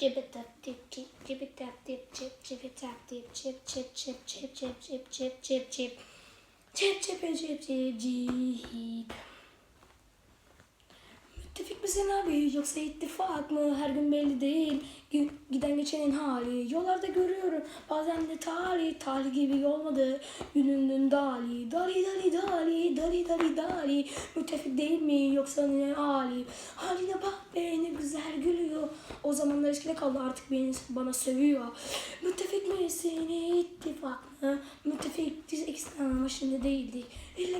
Chip tap chip chip chip tap chip chip chip tap chip chip chip chip chip chip chip chip chip chip chip chip chip chip chip Abi yoksa ittifak mı? Her gün belli değil. Giden geçenin hali yollarda görüyorum. Bazen de tali Tali gibi olmadı. Gününün dali Dali dali dali dali dali dali. Müttefik değil mi yoksa ne hali? Haline bak be ne güzel gülüyor. O zamanlar eskide kaldı artık beni bana sövüyor. Müttefik misin ittifak mı? Müttefik biz ikisinden başında değildik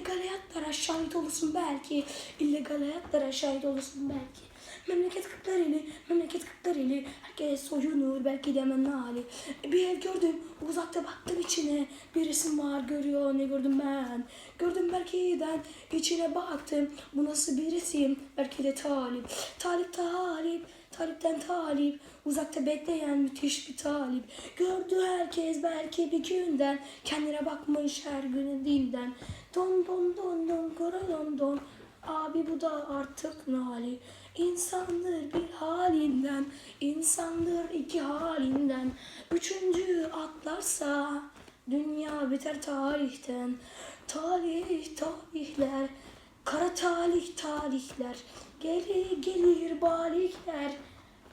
İllegal hayatlara şahit olursun belki. İllegal hayatlara şahit olursun belki. Memleket Kırklareli, memleket Kırklareli. Herkes soyunur belki de hemen hali Bir ev gördüm, uzakta baktım içine. Bir resim var görüyor ne gördüm ben? Gördüm belki'den içine baktım. Bu nasıl bir resim? Belki de talip. Talip talip, talipten talip Uzakta bekleyen müthiş bir talip. Gördü herkes belki bir günden Kendine bakmış her günün dinden Don don don don kara don don. Abi bu da artık nali. İnsandır bir halinden insandır iki halinden. Üçüncü atlarsa Dünya biter tarihten. Talih talihler Kara talih talihler. Geri gelir balikler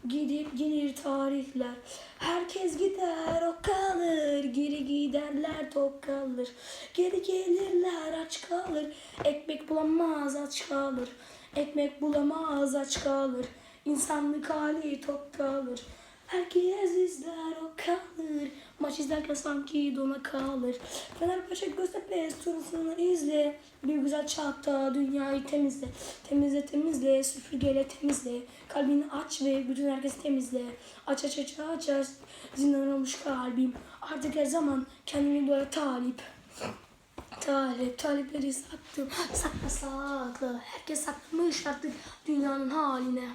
Gidip gelir tarihler. Herkes gider o kalır. Geri giderler tok kalır. Geri gelirler aç kalır. Ekmek bulamaz aç kalır. Ekmek bulamaz aç kalır. İnsanlık hali tok kalır. Herkes izler o kalır. Maç izlerken sanki dona kalır. Fenerbahçe Göztepe turusunu izle. Bir güzel çatta dünyayı temizle Temizle temizle süpürgeyle temizle Kalbini aç ve bütün herkes temizle Aç aç aç aç aç Zindan olmuş kalbim Artık her zaman kendini böyle talip Talip, talipleri sattım. Sakla sakla. Herkes saklamış artık dünyanın haline.